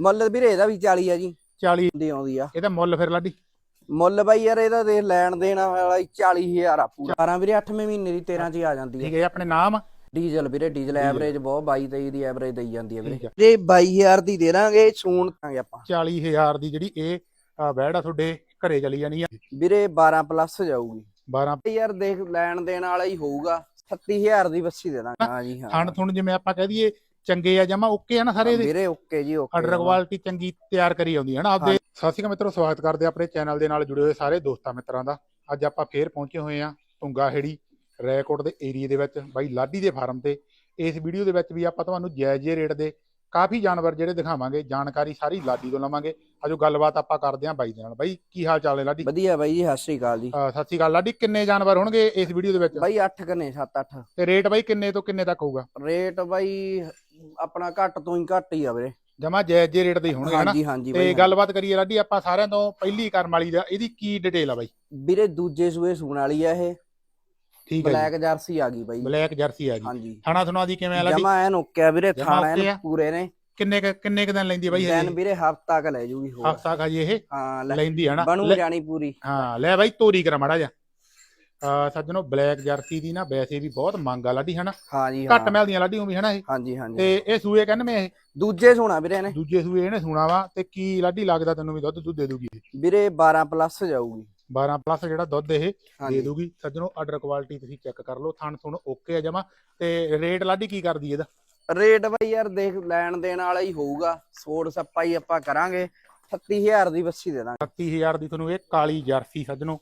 ਮੁੱਲ ਵੀਰੇ ਇਹਦਾ ਵੀ 40 ਆ ਜੀ। 40 ਦੀ ਆਉਂਦੀ ਆ। ਇਹਦਾ ਮੁੱਲ ਫਿਰ ਲਾਡੀ? ਮੁੱਲ ਬਾਈ ਯਾਰ ਇਹਦਾ ਦੇ ਲੈਣ ਦੇਣ ਵਾਲਾ ਹੀ 40000 ਆ ਪੂਰਾ। 12 ਵੀਰੇ 8ਵੇਂ ਮਹੀਨੇ ਦੀ 13 ਚ ਹੀ ਆ ਜਾਂਦੀ ਠੀਕ ਹੈ ਹੈ ਜੀ, ਆਪਣੇ ਨਾਮ? ਡੀਜ਼ਲ ਵੀਰੇ ਡੀਜ਼ਲ ਐਵਰੇਜ ਬਹੁਤ 22 23 ਦੀ ਐਵਰੇਜ ਦੇਈ ਜਾਂਦੀ ਹੈ ਵੀਰੇ। ਠੀਕ। ਜੇ 22000 ਦੀ ਦੇ ਦਾਂਗੇ ਸੂਣ ਦਾਂਗੇ ਆਪਾਂ। 40000 ਦੀ ਜਿਹੜੀ ਇਹ ਵੈੜ ਆ ਤੁਹਾਡੇ ਘਰੇ ਚਲੀ ਜਾਣੀ ਆ। ਵੀਰੇ 12 ਪਲੱਸ ਜਾਊਗੀ। 12 ਯਾਰ ਦੇਖ ਲੈਣ ਦੇਣ ਵਾਲਾ ਹੀ ਹੋਊਗਾ। 37000 ਦੀ ਬੱਸੀ ਦੇ ਦਾਂਗੇ। ਹਾਂ ਜੀ ਹਾਂ। ਥਣ ਥੁਣ ਜਿਵੇਂ ਆਪਾਂ ਕਹਿ ਦਈਏ ਚੰਗੇ ਆ ਜਮਾ ਓਕੇ ਆ ਨਾ ਸਾਰੇ ਇਹਦੇ ਵੀਰੇ ਓਕੇ ਜੀ ਓਕੇ ਆਰਡਰ ਕੁਆਲਿਟੀ ਚੰਗੀ ਤਿਆਰ ਕਰੀ ਆਉਂਦੀ ਹੈ ਨਾ। ਆਪਦੇ ਸਤਿ ਸ਼੍ਰੀ ਅਕਾਲ ਮਿੱਤਰੋ ਸਵਾਗਤ ਕਰਦੇ ਆ ਆਪਣੇ ਚੈਨਲ ਦੇ ਨਾਲ ਜੁੜੇ ਹੋਏ ਸਾਰੇ ਦੋਸਤਾਂ ਮਿੱਤਰਾਂ ਦਾ। ਅੱਜ ਆਪਾਂ ਫੇਰ ਪਹੁੰਚੇ ਹੋਏ ਆ ਤੁੰਗਾ ਹੇੜੀ ਰੈਕੋਰਡ ਦੇ ਏਰੀਆ ਦੇ ਵਿੱਚ ਬਾਈ ਲਾਡੀ ਦੇ ਫਾਰਮ ਤੇ। ਇਸ ਵੀਡੀਓ ਦੇ ਵਿੱਚ ਵੀ ਆਪਾਂ ਤੁਹਾਨੂੰ ਜਾਇਜ਼ ਰੇਟ ਦੇ ਕਾਫੀ ਜਾਨਵਰ ਜਿਹੜੇ ਦਿਖਾਵਾਂਗੇ ਜਾਣਕਾਰੀ ਸਾਰੀ ਲਾਡੀ ਤੋਂ ਲਵਾਂਗੇ। ਆਜੋ ਗੱਲਬਾਤ ਆਪਾਂ ਕਰਦੇ ਆਂ ਬਾਈ ਦੇ ਨਾਲ। ਬਾਈ ਕੀ ਹਾਲ ਚਾਲ ਹੈ ਲਾਡੀ? ਵਧੀਆ ਬਾਈ ਜੀ ਸਤਿ ਸ੍ਰੀ ਅਕਾਲ ਜੀ। ਅਹ ਸਤਿ ਸ਼੍ਰੀ ਅਕਾਲ। ਲਾਡੀ ਕਿੰਨੇ ਜਾਨਵਰ ਹੋਣਗੇ ਇਸ ਵੀਡੀਓ ਦੇ ਵਿੱਚ? ਬਾਈ 8 ਕਨੇ 7 8 ਤੇ ਰੇਟ ਬਾਈ ਕਿੰਨੇ ਤੋਂ ਕਿੰਨੇ ਤੱਕ ਹੋਊਗਾ? ਰੇਟ ਬਾਈ ਆਪਣਾ ਘੱਟ ਤੋਂ ਹੀ ਘੱਟ ਹੀ ਆ ਵੀਰੇ। ਜਮਾ ਜਾਇਜ਼ ਜਿਹੇ ਰੇਟ ਦੇ ਹੀ ਹੋਣਗੇ ਹਨਾ? ਹਾਂਜੀ ਹਾਂਜੀ ਤੇ ਬਾਈ ਗੱਲਬਾਤ ਕਰੀਏ ਲਾਡੀ ਆਪਾਂ ਸਾਰਿਆਂ ਤੋਂ ਪਹਿਲੀ ਕਰਮ ਵਾਲੀ ਦਾ ਇਹਦੀ ਕੀ ਡਿਟੇਲ ਆ ਬਾਈ? ਵੀਰੇ ਦੂਜੇ ਸੂਏ ਸੂਣ ਵਾਲੀ ਆ ਇਹ। ਠੀਕ ਹੈ ਜੀ। ਬਲੈਕ ਜਰਸੀ ਆ ਗਈ ਬਾਈ। ਬਲੈਕ ਜਰਸੀ ਆ ਗਈ। ਹਾਂਜੀ। ਥਾਣਾ ਥੁਣਾ ਦੀ ਕਿਵੇਂ ਆ ਲਾਡੀ? ਜਮਾ ਐਨ ਓਕੇ ਆ ਵੀਰੇ ਜਮਾਂ ਖਾਣਾ okay ਐਨ ਆ। ਪੂਰੇ ਨੇ। ਕਿੰਨੇ ਕੁ- ਕਿੰਨੇ ਕੁ ਦਿਨ ਲੈਂਦੀ ਆ ਬਾਈ ਦਿਨ ਵੀਰੇ ਹਫਤਾ ਕ ਲੈ ਜੂਗੀ ਹੋਰ। ਹਫਤਾ ਕਾ ਜੀ ਇਹ? ਹਾਂ ਲੈ ਲੈਂਦੀ ਆ ਨਾ। ਬਣੂ ਲੈ- ਜਾਣੀ ਪੂਰੀ। ਹਾਂ ਲੈ ਬਾਈ ਤੋਰੀ ਕਰਾ ਮਾੜਾ ਜਾ ਸੱਜਣੋ ਬਲੈਕ ਜਰਸੀ ਦੀ ਨਾ ਵੈਸੇ ਵੀ ਬਹੁਤ ਮੰਗ ਆ ਲਾਡੀ ਹਨਾ? ਹਾਂਜੀ ਘੱਟ ਹਾਂ। ਮਿਲਦੀਆਂ ਲਾਡੀ ਉਹ ਵੀ ਹਨਾ ਇਹ? ਹਾਂਜੀ ਹਾਂਜੀ। ਤੇ ਇਹ ਸੂਏ ਕਹਿੰਦੇ ਇਹ? ਦੂਜੇ ਸੂਣਾ ਵੀਰੇ ਨੇ ਦੂਜੇ ਸੂਏ ਇਹਨੇ ਸੁਣਾ ਵਾ ਤੇ ਕੀ ਲਾਡੀ ਲੱਗਦਾ ਤੈਨੂੰ ਵੀ ਦੁੱਧ ਦੁੱਧ ਦੇ ਦੂਗੀ ਇਹ? ਵੀਰੇ 12 ਪਲੱਸ ਜਾਊਗੀ। 12 ਪਲੱਸ ਜਿਹੜਾ ਦੁੱਧ ਇਹ ਦੇ ਹਾਂਜੀ ਦੂਗੀ। ਸੱਜਣੋ ਆਰਡਰ ਕੁਆਲਿਟੀ ਤੁਸੀਂ ਚੈੱਕ ਕਰ ਲਓ ਥਣ ਥੁਣ ਓਕੇ ਆ ਜਮਾ। ਤੇ ਰੇਟ ਲਾਡੀ ਕੀ ਕਰਦੀ ਇਹਦਾ? ਰੇਟ ਬਾਈ ਯਾਰ ਦੇਖ ਲੈਣ ਦੇਣ ਵਾਲਾ ਹੀ ਹੋਊਗਾ। ਸੋੜ ਸੱਪਾ ਹੀ ਆਪਾਂ ਕਰਾਂਗੇ। 36000 ਦੀ ਬੱਸੀ ਦੇ ਦਾਂਗੇ। 30000 ਦੀ ਤੁਹਾਨੂੰ ਇਹ ਕਾਲੀ ਜਰਸੀ ਸੱਜਣੋ।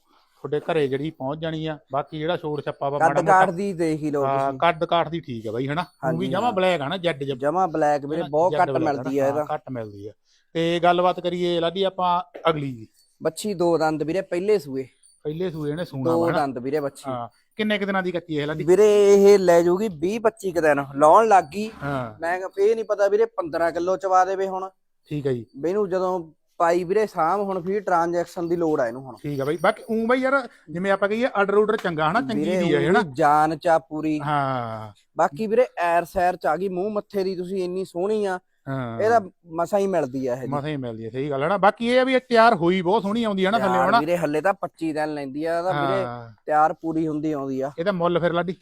ਤੁਹਾਡੇ ਘਰੇ ਜਿਹੜੀ ਪਹੁੰਚ ਜਾਣੀ ਆ ਬਾਕੀ ਜਿਹੜਾ ਛੋੜ ਛੱਪਾ ਵਾ ਕੱਦ ਕਾਠ ਦੀ ਦੇਖ ਹੀ ਲਓ ਹਾਂ, ਤੁਸੀਂ। ਕੱਦ ਕਾਠ ਦੀ ਠੀਕ ਹੈ ਬਾਈ ਹਨਾ? ਉਹ ਵੀ ਜਮਾ। ਬਲੈਕ ਆ ਨਾ ਜੈਡ ਜਮਾ ਬਲੈਕ ਵੀਰੇ ਬਹੁਤ ਘੱਟ ਮਿਲਦੀ ਆ ਇਹਦਾ। ਘੱਟ ਮਿਲਦੀ ਆ। ਤੇ ਗੱਲਬਾਤ ਕਰੀਏ ਲਾਡੀ ਆਪਾਂ ਅਗਲੀ ਦੀ। ਬੱਚੀ ਦੋ ਦੰਦ ਵੀਰੇ ਪਹਿਲੇ ਸੂਏ। ਪਹਿਲੇ ਸੂਏ ਨੇ ਸੂਣਾ ਦੋ ਵਾ ਨਾ ਦੰਦ ਵੀਰੇ ਬੱਚੀ। ਹਾਂ ਕਿੰਨੇ ਕੁ ਦਿਨਾਂ ਦੀ ਕੱਚੀ ਇਹ ਲਾਡੀ? ਵੀਰੇ ਇਹ ਲੈ ਜਾਊਗੀ 20 25 ਕ ਦਿਨ ਲਾਉਣ ਲੱਗ ਗਈ। ਹਾਂ। ਮੈਂ ਕਿਹਾ ਫੇਰ ਨਹੀਂ ਪਤਾ ਵੀਰੇ 15 ਕਿਲੋ ਚਵਾ ਦੇਵੇ ਹੁਣ। ਠੀਕ ਹੈ ਜੀ। ਮੈਨੂੰ ਜਦੋਂ ਪਾਈ ਵੀਰੇ ਸਾਮ ਹੁਣ ਫਿਰ ਟ੍ਰਾਂਜੈਕਸ਼ਨ ਦੀ ਲੋੜ ਆ ਇਹਨੂੰ ਹੁਣ। ਠੀਕ ਹੈ ਬਾਈ। ਬਾਕੀ ਉਂ ਬਾਈ ਯਾਰ ਜਿਵੇਂ ਆਪਾਂ ਕਹੀਏ ਆਰਡਰ ਆਰਡਰ ਚੰਗਾ ਹਨਾ? ਚੰਗੀ ਦੀ ਹੈ ਹਨਾ? ਜਾਨ ਚਾ ਪੂਰੀ। ਹਾਂ। ਬਾਕੀ ਵੀਰੇ ਐਰ ਸੈਰ ਚ ਆ ਗਈ ਮੂੰਹ ਮੱਥੇ ਦੀ ਤੁਸੀਂ ਇੰਨੀ ਸੋਹਣੀ ਆ। ਹਾਂ। ਇਹਦਾ ਮਸਾ ਹੀ ਮਿਲਦੀ ਆ ਇਹ ਮਸਾਂ ਹੀ ਮਿਲਦੀ ਹੈ ਸਹੀ ਗੱਲ ਹੈ ਨਾ। ਬਾਕੀ ਇਹ ਆ ਵੀ ਇਹ ਤਿਆਰ ਹੋਈ ਬਹੁਤ ਸੋਹਣੀ ਆਉਂਦੀ ਹੈ ਨਾ ਥੱਲੇ ਯਾਰ ਵੀਰੇ ਹੱਲੇ ਤਾਂ 25 ਦਿਨ ਲੈਂਦੀ ਆ ਇਹਦਾ ਵੀਰੇ ਹਾਂ। ਤਿਆਰ ਪੂਰੀ ਹੁੰਦੀ ਆਉਂਦੀ ਆ। ਇਹਦਾ ਮੁੱਲ ਫਿਰ ਲਾਡੀ।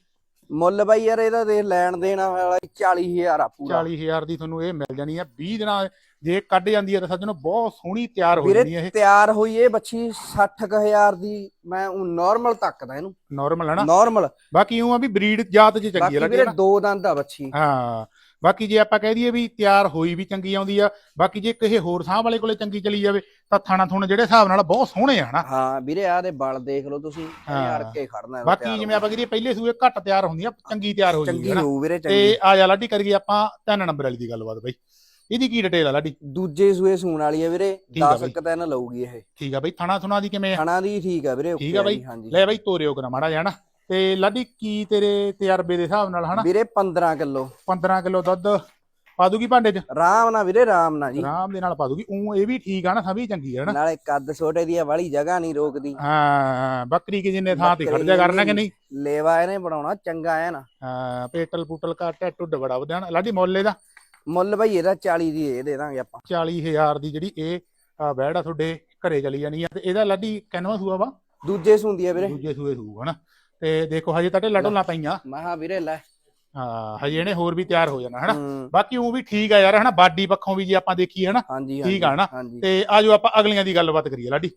ਮੁੱਲ ਬਾਈ ਯਾਰ ਇਹਦਾ ਦੇ ਲੈਣ ਦੇਣ ਵਾਲਾ ਹੀ 40000 ਆ ਪੂਰਾ। 40000 ਦੀ ਤੁਹਾਨੂੰ ਇਹ ਮਿਲ ਜਾਣੀ ਆ। 20 ਦਿਨਾਂ ਜੇ ਕੱਢ ਜਾਂਦੀ ਹੈ ਤਾਂ ਸੱਜਣੋ ਬਹੁਤ ਸੋਹਣੀ ਤਿਆਰ ਹੋ ਵੀਰੇ ਜਾਣੀ ਹੈ ਇਹ। ਤਿਆਰ ਹੋਈ ਇਹ ਬੱਚੀ 60000 ਦੀ। ਮੈਂ ਉਹ ਨਾਰਮਲ ਤੱਕਦਾ ਇਹਨੂੰ। ਨਾਰਮਲ ਹੈ ਨਾ? ਨਾਰਮਲ ਬਾਕੀ ਉਹ ਆ ਵੀ ਬਰੀਡ ਜਾਤ ਚ ਚੰਗੀ ਬਾਕੀ ਹੈ ਲੱਗੇ ਵੀਰੇ ਦੋ ਦੰਦ ਆ ਬੱਚੀ। ਹਾਂ। ਬਾਕੀ ਜੇ ਆਪਾਂ ਕਹਿ ਦਈਏ ਵੀ ਤਿਆਰ ਹੋਈ ਵੀ ਚੰਗੀ ਆਉਂਦੀ ਆ ਬਾਕੀ ਜੇ ਕਿਸੇ ਹੋਰ ਸਾਹ ਵਾਲੇ ਕੋਲੇ ਚੰਗੀ ਚਲੀ ਜਾਵੇ ਤਾਂ ਥਾਣਾ ਥੁਣ ਜਿਹੜੇ ਹਿਸਾਬ ਨਾਲ ਬਹੁਤ ਸੋਹਣੇ ਆ ਹਨਾ? ਹਾਂ ਵੀਰੇ ਆਹ ਦੇ ਬਲ ਦੇਖ ਲਓ ਤੁਸੀਂ। ਯਾਰ ਕੇ ਖੜਨਾ ਬਾਕੀ ਜਿਵੇਂ ਆਪਾਂ ਕਹੀਏ ਪਹਿਲੇ ਸੂਏ ਘੱਟ ਤਿਆਰ ਹੁੰਦੀਆਂ ਚੰਗੀ ਤਿਆਰ ਹੋ ਜਾਂਦੀ ਚੰਗੀ ਹੈ ਵੀਰੇ ਤੇ ਚੰਗੀ। ਆ ਜਾ ਲਾਡੀ ਕਰੀਏ ਆਪਾਂ ਤਿੰਨ ਨੰਬਰ ਵਾਲੀ ਦੀ ਗੱਲਬਾਤ ਬਾਈ। ਇਹਦੀ ਕੀ ਡਿਟੇਲ ਆ ਲਾਡੀ? ਦੂਜੇ ਸੂਏ ਸੂਣ ਵਾਲੀ ਹੈ ਵੀਰੇ ਠੀਕ ਆ 10 ਬਾਈ। ਕ ਦਿਨ ਲਊਗੀ ਇਹ। ਠੀਕ ਆ ਬਾਈ ਥਾਣਾ ਥੁਣਾ ਦੀ ਕਿਵੇਂ ਆ? ਖਾਣਾ ਦੀ ਠੀਕ ਆ ਵੀਰੇ ਠੀਕ ਆ ਬਾਈ। ਲੈ ਬਾਈ ਤੋਰਿਓ ਕਰਾ ਮਾੜਾ ਨਾ ਤੇ ਲਾਡੀ ਕੀ ਤੇਰੇ ਤਜਰਬੇ ਦੇ ਹਿਸਾਬ ਨਾਲ ਹਨਾ? ਵੀਰੇ 15 ਕਿਲੋ। 15 ਕਿਲੋ ਦੁੱਧ ਪਾ ਦੂਗੀ ਭਾਂਡੇ 'ਚ? ਆਰਾਮ ਨਾਲ ਵੀਰੇ ਆਰਾਮ ਨਾਲ ਜੀ। ਆਰਾਮ ਦੇ ਨਾਲ ਪਾ ਦੂਗੀ। ਉਹ ਇਹ ਵੀ ਠੀਕ ਆ ਨਾ ਸਭੀ ਚੰਗੀ ਆ ਨਾ ਨਾਲੇ ਕੱਦ ਛੋਟੇ ਦੀ ਆ ਵਾਲੀ ਜਗ੍ਹਾ ਨਹੀਂ ਰੋਕਦੀ। ਹਾਂ ਬੱਕਰੀ ਕੇ ਜਿੰਨੇ ਥਾਂ ਤੇ ਖੜ ਜਾ ਕਰਨਾ ਕਿ ਨਹੀਂ? ਲੇਵਾ ਇਹਨੇ ਬਣਾਉਣਾ ਚੰਗਾ ਹੈ ਨਾ। ਹਾਂ ਪੇਟਲ ਪੂਟਲ ਘੱਟ ਹੈ ਟੁੱਡ ਬੜਾ ਵਧਿਆ ਨਾ। ਲਾਡੀ ਮੁੱਲ ਇਹਦਾ? ਮੁੱਲ ਬਈ ਇਹਦਾ 40 ਦੀ ਇਹ ਦੇ ਦਾਂਗੇ ਆਪਾਂ। 40000 ਦੀ ਜਿਹੜੀ ਇਹ ਆ ਬੈੜ ਆ ਤੁਹਾਡੇ ਘਰੇ ਚਲੀ ਜਾਣੀ ਆ। ਤੇ ਇਹਦਾ ਲਾਡੀ ਕੈਨਵਾ ਸੂਆ ਵਾ? ਦੂਜੇ ਸੂੰਦੀ ਆ ਵੀਰੇ। ਦੂਜੇ ਸੂਏ ਸੂ ਹਨਾ ਤੇ ਦੇਖੋ ਹਜੇ ਤਾਂ ਢਿੱਲਾ ਢੋਲਾ ਪਈਆਂ। ਮਹਾ ਵੀਰੇ ਲੈ। ਹਾਂ ਹਜੇ ਇਹਨੇ ਹੋਰ ਵੀ ਤਿਆਰ ਹੋ ਜਾਣਾ ਹਨਾ? ਹੂੰ, ਬਾਕੀ ਉਹ ਵੀ ਠੀਕ ਆ ਯਾਰ ਹਨਾ? ਬਾਡੀ ਪੱਖੋਂ ਵੀ ਜੇ ਆਪਾਂ ਦੇਖੀਏ ਹਨਾ? ਹਾਂਜੀ ਠੀਕ ਆ ਨਾ? ਹਾਂਜੀ। ਤੇ ਆਜੋ ਆਪਾਂ ਅਗਲੀਆਂ ਦੀ ਗੱਲਬਾਤ ਕਰੀਏ ਲਾਡੀ।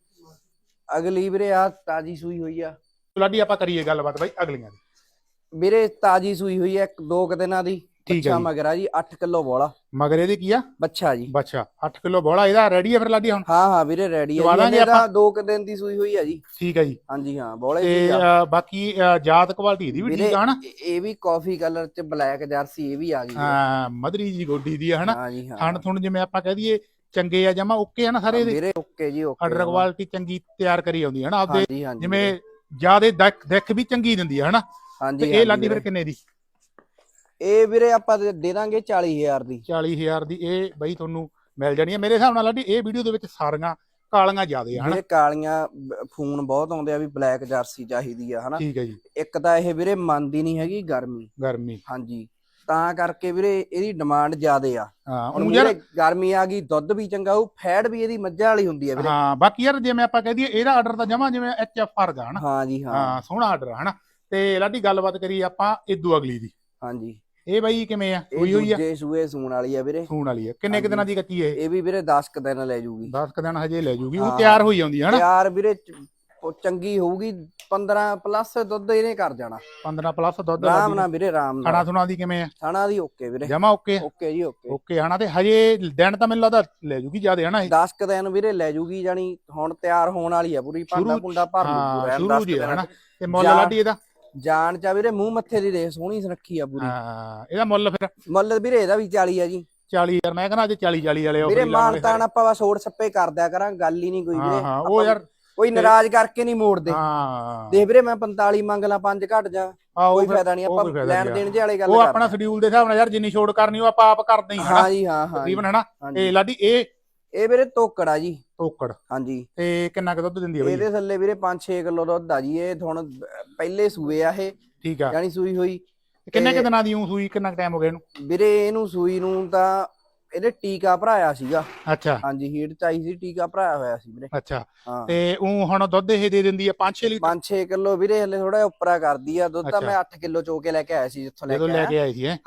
ਅਗਲੀ ਵੀਰੇ ਆ ਤਾਜੀ ਸੂਈ ਹੋਈ ਆ। ਲਾਡੀ ਆਪਾਂ ਕਰੀਏ ਗੱਲਬਾਤ ਬਾਈ ਅਗਲੀਆਂ ਦੀ। ਵੀਰੇ ਤਾਜੀ ਸੂਈ ਹੋਈ ਆ ਇੱਕ ਦੋ ਕੁ ਦਿਨਾਂ ਦੀ। ਠੀਕ ਬੱਚਾ ਹੈ ਜੀ। ਮਗਰਾ ਜੀ 8 ਕਿਲੋ ਬੋਲਾ। ਮਗਰ ਇਹਦੇ ਕੀ ਆ? ਬੱਚਾ ਜੀ। ਬੱਚਾ 8 ਕਿਲੋ ਬੋਲਾ ਇਹਦਾ ਰੈਡੀ ਆ ਫਿਰ ਲਾਡੀ ਹੁਣ? ਹਾਂ ਹਾਂ ਵੀਰੇ ਰੈਡੀ ਦਵਾ ਦਾਂਗੇ ਜੀ ਇਹਦਾ ਆਪਾਂ? ਦੋ ਕੁ ਦਿਨ ਦੀ ਸੂਈ ਹੋਈ ਆ ਜੀ। ਠੀਕ ਹੈ ਜੀ। ਹਾਂਜੀ ਹਾਂ ਬੋਲੇ ਤੇ ਦੀ ਆ। ਅ, ਬਾਕੀ ਅ, ਜਾਤ ਕੁਆਲਿਟੀ ਇਹਦੀ ਵੀ ਵੀਰੇ ਠੀਕ ਆ ਹਨਾ? ਇਹ- ਇਹ ਵੀ ਕਾਫੀ ਕਲਰ ਚ ਬਲੈਕ ਜਰਸੀ ਇਹ ਵੀ ਆ ਗਈ ਹੈ। ਹਾਂ ਮਧਰੀ ਜੀ ਗੋਡੀ ਦੀ ਆ ਹਨਾ? ਹਾਂ ਥਣ ਥੁਣ ਜਿਵੇਂ ਆਪਾਂ ਕਹਿ ਦਈਏ ਚੰਗੇ ਆ ਜਮਾ ਓਕੇ ਆ ਨਾ ਸਾਰੇ ਇਹਦੇ? ਵੀਰੇ ਓਕੇ ਜੀ ਓਕੇ ਆਰਡਰ ਕੁਆਲਿਟੀ ਚੰਗੀ ਤਿਆਰ ਕਰੀ ਆਉਂਦੀ ਹੈ ਨਾ ਆਪਦੇ ਹਾਂਜੀ ਹਾਂਜੀ ਜਿਵੇਂ ਜਿਆਦੇ ਦਿੱਖ ਵੀ ਚੰਗੀ ਦਿੰਦੀ ਹੈ ਹਨਾ? ਤੇ ਹਾਂਜੀ ਇਹ ਹਾਂਜੀ ਲਾਡੀ ਫਿਰ ਵੀਰੇ। ਕਿੰਨੇ ਦੀ? ਇਹ ਵੀਰੇ ਆਪਾਂ ਦੇ ਦੇ ਦਾਂਗੇ 40000 ਦੀ। 40000 ਦੀ ਇਹ ਬਈ ਤੁਹਾਨੂੰ ਮਿਲ ਜਾਣੀ ਹੈ। ਮੇਰੇ ਹਿਸਾਬ ਨਾਲ ਲਾਡੀ ਇਹ ਵੀਡੀਓ ਦੇ ਵਿੱਚ ਸਾਰੀਆਂ ਕਾਲੀਆਂ ਜ਼ਿਆਦੇ ਆ ਹਨਾ? ਵੀਰੇ ਕਾਲੀਆਂ ਫੋਨ ਬਹੁਤ ਆਉਂਦੇ ਆ ਵੀ ਬਲੈਕ ਜਰਸੀ ਚਾਹੀਦੀ ਆ ਹਨਾ? ਠੀਕ ਹੈ ਜੀ। ਇੱਕ ਤਾਂ ਇਹ ਵੀਰੇ ਮੰਨਦੀ ਨਹੀਂ ਹੈਗੀ ਗਰਮੀ। ਗਰਮੀ। ਹਾਂਜੀ। ਤਾਂ ਕਰਕੇ ਵੀਰੇ ਇਹਦੀ ਡਿਮਾਂਡ ਜ਼ਿਆਦੇ ਆ। ਹਾਂ ਹੁਣ ਯਾਰ ਗਰਮੀ ਆ ਗਈ ਦੁੱਧ ਵੀ ਚੰਗਾ ਉਹ ਫੈਟ ਵੀ ਇਹਦੀ ਮੱਝਾਂ ਵਾਲੀ ਹੁੰਦੀ ਆ ਵੀਰੇ। ਹਾਂ ਬਾਕੀ ਯਾਰ ਜਿਵੇਂ ਆਪਾਂ ਕਹਿ ਦਈਏ ਇਹਦਾ ਆਰਡਰ ਤਾਂ ਜਮਾ ਜਿਵੇਂ ਐਚ ਐਫ ਆਰ ਦਾ ਹਨਾ? ਹਾਂ ਜੀ ਹਾਂ। ਹਾਂ ਸੋਹਣਾ ਆਰਡਰ ਹਨਾ? ਤੇ ਲਾਡੀ ਗੱਲਬਾਤ ਕਰੀ ਆਪਾਂ ਇਦੋਂ ਅਗਲੀ ਦੀ। ਹਾਂਜੀ। ਇਹ ਬਾਈ ਕਿਵੇਂ ਆ? ਹੋਈ ਹੋਈ ਆ? ਦੂਜੇ ਸੂਏ ਸੂਣ ਵਾਲੀ ਆ ਵੀਰੇ। ਸੂਣ ਵਾਲੀ ਆ। ਕਿੰਨੇ ਕੁ। ਦਿਨਾਂ ਦੀ ਕੱਚੀ ਇਹ? ਇਹ ਵੀ ਵੀਰੇ 10 ਕ ਦਿਨ ਲੈ ਜੂਗੀ। 10 ਕ ਦਿਨ ਹਜੇ ਲੈ ਜੂਗੀ। ਉਹ। ਤਿਆਰ ਹੋਈ ਆਉਂਦੀ ਹੈ ਹਨਾ? ਯਾਰ ਵੀਰੇ ਚੰਗੀ ਹੋਊਗੀ। 15 ਪਲੱਸ ਦੁੱਧ ਇਹਨੇ ਕਰ ਜਾਣਾ। 15 ਪਲੱਸ ਦੁੱਧ ਆਰਾਮ ਨਾਲ ਵੀਰੇ ਆਰਾਮ ਖਾਣਾ ਨਾਲ ਸੁਣਾ ਦੀ ਕਿਵੇਂ ਆ? ਥਾਣਾ ਦੀ ਓਕੇ ਵੀਰੇ। ਜਮਾ ਓਕੇ? ਓਕੇ ਜੀ ਓਕੇ। ਓਕੇ ਹਨਾ? ਤੇ ਹਜੇ ਦਿਨ ਤਾਂ ਮੈਨੂੰ ਲੱਗਦਾ ਲੈ ਜੂਗੀ ਜਿਆਦੇ ਹਨਾ ਇਹ? 10 ਕ ਦਿਨ ਵੀਰੇ ਲੈ ਜੂਗੀ ਜਾਨੀ ਹੁਣ ਤਿਆਰ ਹੋਣ ਵਾਲੀ ਆ ਪੂਰੀ। ਸ਼ੁਰੂ- ਪੁੰਡਾ ਭਰ ਲੂ ਜੀ ਹਨਾ? ਤੇ ਮੁੱਲ ਜਾਂ- ਲਾਡੀ ਇਹਦਾ ਜਾਨ ਚਾ ਵੀਰੇ ਮੂੰਹ ਮੱਥੇ ਦੀ ਦੇਖ ਸੋਹਣੀ ਸੁਨੱਖੀ ਆ ਪੂਰੀ। ਹਾਂ ਇਹਦਾ ਮੁੱਲ ਫਿਰ? ਮੁੱਲ ਵੀਰੇ ਇਹਦਾ ਵੀ 40 ਆ ਜੀ। 40 ਯਾਰ ਮੈਂ ਕਹਿੰਦਾ ਅੱਜ 40 40 ਵਾਲੇ ਵੀਰੇ ਮਾਨਤਾਨ ਆਪਾਂ ਬਸ ਹੋਰ ਸੱਪੇ ਕਰਦਿਆ ਕਰਾਂ ਗੱਲ ਹੀ ਨਹੀਂ ਕੋਈ ਵੀਰੇ। ਹਾਂ ਉਹ ਯਾਰ ਕੋਈ ਨਾਰਾਜ਼ ਕਰਕੇ ਨਹੀਂ ਮੋੜਦੇ। ਹਾਂ। ਦੇਖ ਵੀਰੇ ਮੈਂ 45 ਮੰਗ ਲਾਂ 5 ਘਟ ਜਾ ਕੋਈ ਫਾਇਦਾ ਨਹੀਂ ਆਪਾਂ ਲੈਣ ਦੇਣ ਜੇ ਵਾਲੇ ਗੱਲ ਉਹ ਆਪਣਾ ਸ਼ਡਿਊਲ ਦੇ ਹਿਸਾਬ ਨਾਲ ਯਾਰ ਜਿੰਨੀ ਛੋਟ ਕਰਨੀ ਉਹ ਆਪਾਂ ਆਪ ਕਰਦੇ ਹੀ ਹਾਂ ਜੀ ਹਾਂ ਹਾਂ ਤਕਰੀਬਨ ਹਨਾ। ਤੇ ਲਾਡੀ ਇਹ ਇਹ ਵੀਰੇ ਤੋਕੜਾ ਜੀ। ਟੋਕੜ ਹਾਂਜੀ। ਤੇ ਕਿੰਨਾ ਕੁ ਦੁੱਧ ਦਿੰਦੀ ਹੈ ਬਈ? ਇਹਦੇ ਥੱਲੇ ਵੀਰੇ 5-6 ਕਿਲੋ ਦੁੱਧ ਆ ਜੀ। ਇਹ ਹੁਣ ਪਹਿਲੇ ਸੂਏ ਆ ਇਹ। ਠੀਕ ਆ। ਯਾਨੀ ਸੂਈ ਹੋਈ। ਕਿੰਨੇ ਕੁ ਦਿਨਾਂ ਦੀ ਊਂ ਸੂਈ? ਕਿੰਨਾ ਟਾਈਮ ਹੋ ਗਿਆ ਇਹਨੂੰ? ਵੀਰੇ ਇਹਨੂੰ ਸੂਈ ਨੂੰ ਤਾਂ ਇਹਦੇ ਟੀਕਾ ਭਰਾਇਆ ਸੀਗਾ। ਅੱਛਾ। ਹਾਂਜੀ ਹੀਟ ਚ ਆਈ ਸੀ ਟੀਕਾ ਭਰਾਇਆ ਹੋਇਆ ਸੀ ਵੀਰੇ। ਅੱਛਾ। ਤੇ ਊਂ ਹੁਣ ਦੁੱਧ ਇਹ ਦੇ ਦਿੰਦੀ ਆ 5-6 ਲੀਟਰ? 5-6 ਕਿਲੋ ਵੀਰੇ ਹਲੇ ਥੋੜਾ ਉੱਪਰਾ ਕਰਦੀ ਆ। ਦੁੱਧ ਤਾਂ। ਮੈਂ 8 ਕਿਲੋ ਚੋ ਕੇ ਲੈ ਕੇ ਆਇਆ ਸੀ ਜਿੱਥੋਂ ਲੈ ਜਦੋਂ ਕੇ ਲੈ ਆਇਆ। ਕੇ ਸੀ ਹੈ?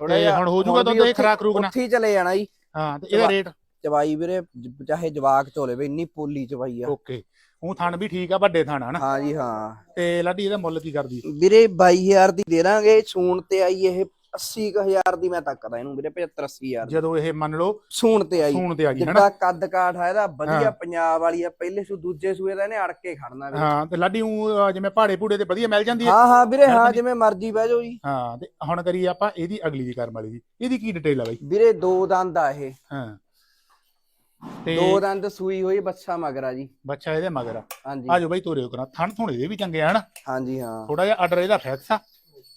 ਥੋੜਾ ਜਿਹਾ ਹੁਣ ਹੋ ਜਾਊਗਾ ਦੁੱਧ ਇਹ ਖਰਾਕ ਰੂਕ ਨਾ? ਉੱਥੇ ਚਲੇ ਜਾਣਾ ਜੀ। ਹਾਂ ਤੇ ਇਹਦਾ ਰੇਟ? ਚਵਾਈ ਵੀਰੇ ਜ- ਚਾਹੇ ਜਵਾਕ ਝੋਲੇ ਵੀ ਇੰਨੀ ਪੋਲੀ ਚਵਾਈ ਆ। ਓਕੇ। ਉਹ ਥਣ ਵੀ ਠੀਕ ਆ ਵੱਡੇ ਥਣ ਹਨਾ ਹਾਂ ਜੀ ਹਾਂ। ਤੇ ਲਾਡੀ ਇਹਦਾ ਮੁੱਲ ਕੀ ਕਰਦੀ? ਵੀਰੇ 22000 ਦੀ ਦੇ ਦਾਂਗੇ ਸੂਣ ਤੇ ਆਈ ਇਹ 80000 ਦੀ ਮੈਂ ਤੱਕਦਾ ਇਹਨੂੰ ਵੀਰੇ 75 80000 ਦੀ। ਜਦੋਂ ਇਹ ਮੰਨ ਲਓ ਸੂਣ ਤੇ ਆਈ। ਸੂਣ ਤੇ ਆ ਗਈ ਹਨਾ? ਜਿੱਦਾਂ ਕੱਦ ਕਾਠ ਆ ਇਹਦਾ ਵਧੀਆ ਹਾਂ। ਪੰਜਾਬ ਵਾਲੀ ਆ ਪਹਿਲੇ ਸੂ ਦੂਜੇ ਸੂਏ ਦਾ ਇਹਨੇ ਅੜ ਕੇ ਖੜਨਾ ਵੀਰੇ। ਹਾਂ ਤੇ ਲਾਡੀ ਊਂ ਜਿਵੇਂ ਪਹਾੜੇ ਪੂੜੇ ਤੇ ਵਧੀਆ ਮਿਲ ਜਾਂਦੀ ਹੈ ਹਾਂ ਹਾਂ ਵੀਰੇ ਹਾਂ ਜਿਵੇਂ ਮਰਜ਼ੀ ਬਹਿ ਜਾਓ ਜੀ। ਹਾਂ ਤੇ ਹੁਣ ਕਰੀਏ ਆਪਾਂ ਇਹਦੀ ਅਗਲੀ ਦੀ ਕਰਮ ਵਾਲੀ ਦੀ। ਇਹਦੀ ਕੀ ਡਿਟੇਲ ਆ ਬਾਈ? ਵੀਰੇ ਦੋ ਦੰਦ ਆ ਇਹ। ਹਾਂ। ਤੇ ਦੋ ਦੰਦ ਸੂਈ ਹੋਈ ਬੱਚਾ ਮਗਰਾ ਜੀ। ਬੱਚਾ ਇਹਦੇ ਮਗਰ ਆ। ਹਾਂਜੀ। ਆਜੋ ਬਾਈ ਤੋਰਿਓ ਕਰਾਂ ਥਣ ਥੁਣ ਇਹਦੇ ਵੀ ਚੰਗੇ ਆ ਹਨਾ? ਹਾਂਜੀ ਹਾਂ। ਥੋੜਾ ਜਿਹਾ ਆਰਡਰ ਇਹਦਾ ਫਿਕਸ ਆ।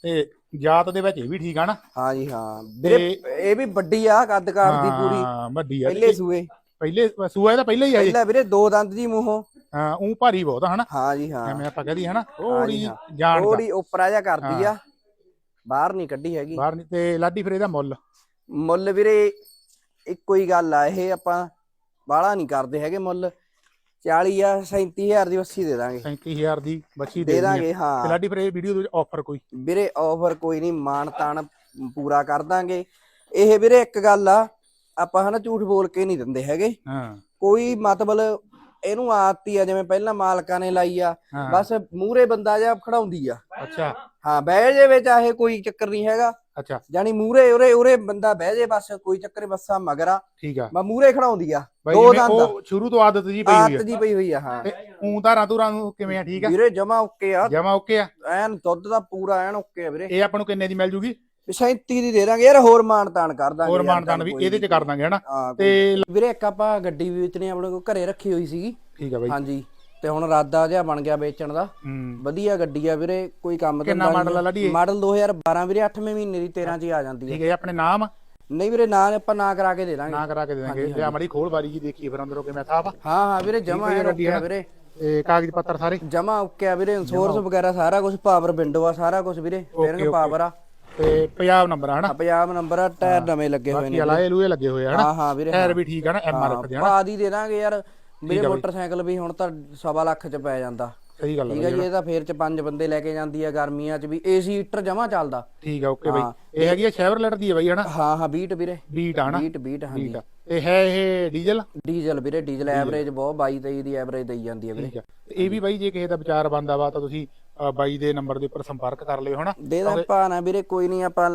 ਤੇ ਜਾਤ ਦੇ ਵਿੱਚ ਇਹ ਵੀ ਠੀਕ ਆ ਨਾ ਹਾਂਜੀ ਹਾਂ। ਵੀਰੇ ਇਹ ਵੀ ਵੱਡੀ ਆ ਕੱਦ ਕਾਠ ਦੀ ਪੂਰੀ। ਹਾਂ ਵੱਡੀ ਆ। ਪਹਿਲੇ ਸੂਏ। ਪਹਿਲੇ ਸੂਆ ਇਹਦਾ ਪਹਿਲਾਂ ਹੀ ਆ ਜੀ ਪਹਿਲਾਂ ਵੀਰੇ ਦੋ ਦੰਦ ਜੀ ਮੂੰਹੋਂ। ਹਾਂ ਉਹ ਭਾਰੀ ਬਹੁਤ ਆ ਹਨਾ? ਹਾਂ ਜੀ ਹਾਂ। ਜਿਵੇਂ ਆਪਾਂ ਕਹਦੀ ਹਨਾ? ਥੋੜੀ ਦਾ ਥੋੜੀ ਉਪਰਾ ਜਿਹਾ ਕਰਦੀ ਆ। ਬਾਹਰ ਨਹੀਂ ਕੱਢੀ ਹੈਗੀ। ਬਾਹਰ ਨਹੀਂ ਤੇ ਲਾਡੀ ਫਿਰ ਇਹਦਾ ਮੁੱਲ? ਮੁੱਲ ਵੀਰੇ ਇੱਕੋ ਹੀ ਗੱਲ ਆ। ਇਹ ਆਪਾਂ ਬਾਹਲਾ ਨਹੀਂ ਕਰਦੇ ਹੈਗੇ ਮੁੱਲ। 40 ਆ 37000 ਦੀ ਵੱਸੀ ਦੇ ਦਾਂਗੇ। 37000 ਦੀ ਬੱਚੀ ਦੇ ਦੇ ਦਾਂਗੇ ਹਾਂ। ਲਾਡੀ ਫਿਰ ਇਹ ਵੀਡੀਓ ਦੇ ਵਿੱਚ ਆਫਰ ਕੋਈ? ਵੀਰੇ ਆਫਰ ਕੋਈ ਨਹੀਂ ਮਾਨ ਤਾਨ ਪੂਰਾ ਕਰ ਦਾਂਗੇ। ਇਹ ਵੀਰੇ ਇੱਕ ਗੱਲ ਆ ਆਪਾਂ ਹਨਾ ਝੂਠ ਬੋਲ ਕੇ ਨਹੀਂ ਦਿੰਦੇ ਹੈਗੇ। ਹਾਂ। ਕੋਈ ਮਤਲਬ ਇਹਨੂੰ ਆਦਤੀ ਆ ਜਿਵੇਂ ਪਹਿਲਾਂ ਮਾਲਕਾਂ ਨੇ ਲਾਈ ਆ ਬਸ ਮੂਰੇ ਬੰਦਾ ਜਿਹਾ ਖੜਾਉਂਦੀ ਆ। ਅੱਛਾ। ਹਾਂ ਬਹਿ ਜੇ ਵਿੱਚ ਆਹੇ ਕੋਈ ਚੱਕਰ ਨਹੀਂ ਹੈਗਾ। ਅੱਛਾ। ਜਾਨੀ ਮੂਰੇ ਉਰੇ ਉਰੇ ਬੰਦਾ ਬਹਿ ਜੇ ਬਸ ਕੋਈ ਚੱਕਰ ਬੱਸਾ ਮਗਰਾ ਠੀਕ ਆ। ਬਾ ਮੂਰੇ ਖੜਾਉਂਦੀ ਆ। ਬਾਈ ਦੋ ਜਿਵੇਂ ਦੰਦ ਉਹ ਸ਼ੁਰੂ ਤੋਂ ਆਦਤ ਜੀ ਪਈ ਹੋਈ ਆਦਤ ਆ ਜੀ ਪਈ ਹੋਈ ਆ ਹਾਂ। ਤੇ ਊਂ ਧਾਰਾਂ ਧੁਰਾਂ ਨੂੰ ਕਿਵੇਂ ਆ ਠੀਕ ਆ? ਵੀਰੇ ਜਮਾ ਓਕੇ ਆ। ਜਮਾ ਓਕੇ ਆ। ਐਨ ਦੁੱਧ ਦਾ ਪੂਰਾ ਐਨ ਓਕੇ ਆ ਵੀਰੇ। ਇਹ ਆਪਾਂ ਨੂੰ ਕਿੰਨੇ ਦੀ ਮਿਲ ਜੂਗੀ? 37 ਦੀ ਦੇ ਦਾਂਗੇ ਯਾਰ ਹੋਰ ਮਾਨ ਤਾਨ ਕਰ ਦਾਂਗੇ ਹੋਰ ਯਾਰ, ਮਾਨਤਾਨ ਵੀ ਕੋਈ ਇਹਦੇ ਚ ਕਰ ਦਾਂਗੇ ਹਨਾ? ਹਾਂ ਤੇ ਵੀਰੇ ਇੱਕ ਆਪਾਂ ਗੱਡੀ ਵੀ ਵੇਚਣੀ ਆਪਣੇ ਕੋਲ ਘਰੇ ਰੱਖੀ ਹੋਈ ਸੀਗੀ। ਠੀਕ ਆ ਬਾਈ। ਹਾਂਜੀ। ਤੇ ਹੁਣ ਰਾਦਾ ਜਿਹਾ ਬਣ ਗਿਆ ਵੇਚਣ ਦਾ। ਹੂੰ। ਵਧੀਆ ਗੱਡੀ ਆ ਵੀਰੇ ਕੋਈ ਕੰਮ ਕਿੰਨਾ ਧੰਦਾ ਮਾਡਲ ਆ ਲਾਡੀ ਇਹ? ਮਾਡਲ 2012 ਵੀਰੇ 8ਵੇਂ ਮਹੀਨੇ ਦੀ 13 ਚ ਹੀ ਆ ਜਾਂਦੀ ਹੈ ਠੀਕ ਹੈ ਆਪਣੇ ਨਾਮ? ਨਹੀਂ ਵੀਰੇ ਨਾ ਆਪਾਂ ਨਾ ਕਰਾ ਕੇ ਦੇ ਦਾਂਗੇ। ਨਾ ਕਰਾ ਕੇ ਦੇ ਦਾਂਗੇ। ਲਿਆ ਮੜੀ ਖੋਲ ਬਾਰੀ ਜੀ ਦੇਖੀਏ ਫਿਰ ਅੰਦਰੋਂ ਕਿਵੇਂ ਥਾਪ ਆ। ਹਾਂ ਹਾਂ ਵੀਰੇ ਜਮਾ ਐਨ ਗੱਡੀ ਆ ਆ ਨਾ। ਵੀਰੇ। ਇਹ ਕਾਗਜ਼ ਪੱਤਰ ਸਾਰੇ? ਜਮਾ ਓਕੇ ਆ ਵੀਰੇ ਇੰਸ਼ੋਰੈਂਸ ਵਗੈਰਾ ਸਾਰਾ ਕੁਝ ਪਾਵਰ ਵਿੰਡੋ ਆ ਸਾਰਾ ਕੁਝ ਵੀਰੇ ਫੇਰਿੰਗ ਓਕੇ। ਪਾਵਰ ਆ। ਤੇ ਪੰਜਾਬ ਨੰਬਰ ਆ ਹਨਾ? ਆ ਪੰਜਾਬ ਨੰਬਰ ਆ ਟਾਇਰ ਨਵੇਂ ਲੱਗੇ ਹੋਏ ਬਾਕੀ ਨੇ ਅਲਾਏ ਲੂਏ ਲੱਗੇ ਹੋਏ ਆ ਹਨਾ? ਹਾਂ ਹਾਂ ਵੀਰੇ ਟਾਇਰ ਵੀ ਠੀਕ ਆ ਨਾ ਐਮ ਆਰ ਐਫ ਦੇ ਹਨਾ? ਪਾ ਦੀ ਦੇ ਦਾਂਗੇ ਯਾਰ। ਮੇਰੇ ਮੋਟਰਸਾਈਕਲ ਵੀ ਹੁਣ ਤਾਂ ਸਵਾ ਲੱਖ ਚ ਪੈ ਜਾਂਦਾ। ਸਹੀ ਗੱਲ ਠੀਕ ਆ ਹੈ ਜੀ ਇਹ ਤਾਂ ਫੇਰ ਚ ਪੰਜ ਬੰਦੇ ਲੈ ਕੇ ਜਾਂਦੀ ਆ ਗਰਮੀਆਂ ਚ ਵੀ ਏਸੀ ਹੀਟਰ ਜਮਾ ਚੱਲਦਾ। ਠੀਕ ਆ ਓਕੇ ਬਾਈ। ਹਾਂ। ਇਹ ਹੈਗੀ ਆ ਸ਼ੈਵਰਲੈਟ ਦੀ ਹੈ ਬਾਈ ਹਨਾ? ਹਾਂ ਹਾਂ ਬੀਟ ਵੀਰੇ। ਬੀਟ ਆ ਹਨਾ? ਬੀਟ ਬੀਟ ਹਾਂਜੀ। ਠੀਕ ਤੇ ਹੈ ਇਹ ਡੀਜ਼ਲ? ਡੀਜ਼ਲ ਵੀਰੇ ਡੀਜ਼ਲ ਐਵਰੇਜ ਬਹੁਤ 22 23 ਦੀ ਐਵਰੇਜ ਦੇਈ ਜਾਂਦੀ ਹੈ ਵੀਰੇ। ਠੀਕ ਇਹ ਵੀ ਬਾਈ ਜੇ ਕਿਸੇ ਦਾ ਵਿਚਾਰ ਬੰਦਾ ਵਾ ਤਾਂ ਤੁਸੀਂ ਬਾਈ ਦੇ ਨੰਬਰ ਦੇ ਉੱਪਰ ਸੰਪਰਕ ਕਰ ਲਿਓ ਹਨਾ? ਦੇ ਦਾਂ ਭਾਣਾ ਵੀਰੇ ਕੋਈ ਨਹੀਂ ਆਪਾਂ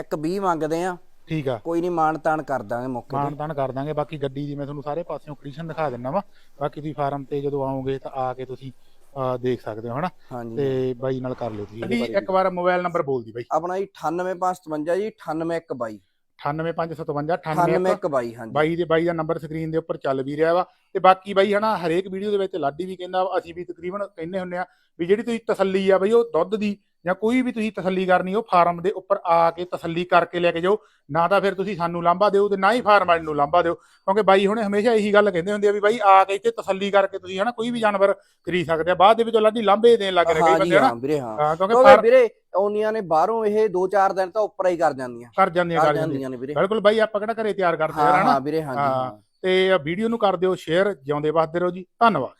ਇੱਕ 20 ਮੰਗਦੇ ਆ। ਠੀਕ ਆ। ਕੋਈ ਨਹੀਂ ਮਾਨ ਤਾਨ ਕਰ ਦਾਂਗੇ ਮੌਕੇ ਤੇ। ਮਾਨ ਤਾਨ ਕਰ ਦਾਂਗੇ। ਬਾਕੀ ਗੱਡੀ ਦੀ ਮੈਂ ਤੁਹਾਨੂੰ ਸਾਰੇ ਪਾਸਿਓਂ ਕੰਡੀਸ਼ਨ ਦਿਖਾ ਦਿੰਨਾ ਵਾ। ਬਾਕੀ ਤੁਸੀਂ ਫਾਰਮ ਤੇ ਜਦੋਂ ਆਓਗੇ ਤਾਂ ਆ ਕੇ ਤੁਸੀਂ ਅ, ਦੇਖ ਸਕਦੇ ਹੋ ਹਨਾ? ਹਾਂਜੀ। ਤੇ ਬਾਈ ਨਾਲ ਕਰ ਲਿਓ ਤੁਸੀਂ ਇੱਕ ਵਾਰ ਮੋਬਾਈਲ ਨੰਬਰ ਬੋਲ ਦੀ ਬਾਈ। ਆਪਣਾ ਜੀ 98555 ਜੀ 98122 98557 98 98122 ਹਾਂਜੀ। ਬਾਈ ਦੇ ਬਾਈ ਦਾ ਨੰਬਰ ਸਕਰੀਨ ਦੇ ਉੱਪਰ ਚੱਲ ਵੀ ਰਿਹਾ ਵਾ। ਤੇ ਬਾਕੀ ਬਾਈ ਹਨਾ ਹਰੇਕ ਵੀਡੀਓ ਦੇ ਵਿੱਚ ਲਾਡੀ ਵੀ ਕਹਿੰਦਾ ਵਾ, ਅਸੀਂ ਵੀ ਤਕਰੀਬਨ ਕਹਿੰਦੇ ਹੁੰਨੇ ਆ ਵੀ ਜਿਹੜੀ ਤੁਸੀਂ ਤਸੱਲੀ ਆ ਬਈ ਉਹ ਦੁੱਧ ਦੀ ਜਾਂ ਕੋਈ ਵੀ ਤੁਸੀਂ ਤਸੱਲੀ ਕਰਨੀ ਉਹ ਫਾਰਮ ਦੇ ਉੱਪਰ ਆ ਕੇ ਤਸੱਲੀ ਕਰਕੇ ਲੈ ਕੇ ਜਾਓ। ਨਾ ਤਾਂ ਫਿਰ ਤੁਸੀਂ ਸਾਨੂੰ ਲਾਂਭਾ ਦਿਓ ਤੇ ਨਾ ਹੀ ਫਾਰਮ ਵਾਲੇ ਨੂੰ ਲਾਂਭਾ ਦਿਓ। ਕਿਉਂਕਿ ਬਾਈ ਹੁਣੇ ਹਮੇਸ਼ਾ ਇਹੀ ਗੱਲ ਕਹਿੰਦੇ ਹੁੰਦੇ ਆ ਵੀ ਬਾਈ ਆ ਕੇ ਇੱਥੇ ਤਸੱਲੀ ਕਰਕੇ ਤੁਸੀਂ ਹਨਾ ਕੋਈ ਵੀ ਜਾਨਵਰ ਖਰੀਦ ਸਕਦੇ ਆ। ਬਾਅਦ ਦੇ ਵਿੱਚ ਲਾਡੀ ਲਾਂਭੇ ਦੇਣ ਲੱਗ ਰਹੇ ਕਈ ਹਾਂ ਬੰਦੇ ਹਨਾ। ਹਾਂ ਵੀਰੇ ਹਾਂ। ਹਾਂ, ਕਿਉਂਕਿ ਵੀਰੇ ਆਉਣੀਆਂ ਨੇ ਬਾਹਰੋਂ ਇਹ 2-4 ਦਿਨ ਤਾਂ ਉੱਪਰ ਹੀ ਕਰ ਜਾਂਦੀਆਂ। ਕਰ ਜਾਂਦੀਆਂ ਕਰ ਜਾਂਦੀਆਂ। ਨੇ ਵੀਰੇ। ਬਿਲਕੁਲ ਬਾਈ ਆਪਾਂ ਕਿਹੜਾ ਘਰੇ ਤਿਆਰ ਕਰਦੇ ਹਾਂ ਆ ਹਨਾ। ਹਾਂ ਵੀਰੇ ਹਾਂ ਜੀ ਹਾਂ। ਹਾਂ। ਤੇ ਵੀਡੀਓ ਨੂੰ ਕਰ ਦਿਓ ਸ਼ੇਅਰ ਜਿਉਂਦੇ ਵਸਦੇ ਰਹੋ ਜੀ। ਧੰਨਵਾਦ।